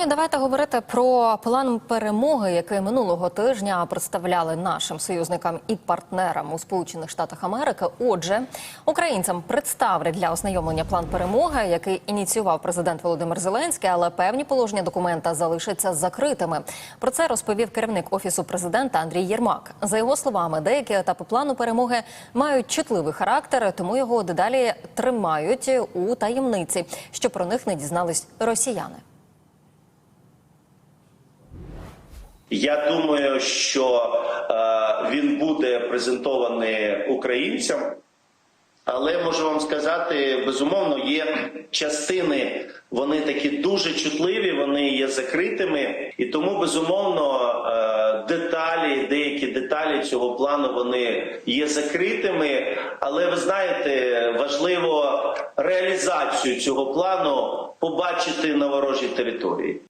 Ну і давайте говорити про план перемоги, який минулого тижня представляли нашим союзникам і партнерам у Сполучених Штатах Америки. Отже, українцям представлять для ознайомлення план перемоги, який ініціював президент Володимир Зеленський, але певні положення документа залишаться закритими. Про це розповів керівник офісу президента Андрій Єрмак. За його словами, деякі етапи плану перемоги мають чутливий характер, тому його дедалі тримають у таємниці, що про них не дізнались росіяни. Я думаю, що е, він буде презентований українцям, але можу вам сказати, безумовно, є частини, вони такі дуже чутливі, вони є закритими, і тому безумовно е, деталі, деякі деталі цього плану вони є закритими. Але ви знаєте, важливо реалізацію цього плану побачити на ворожій території.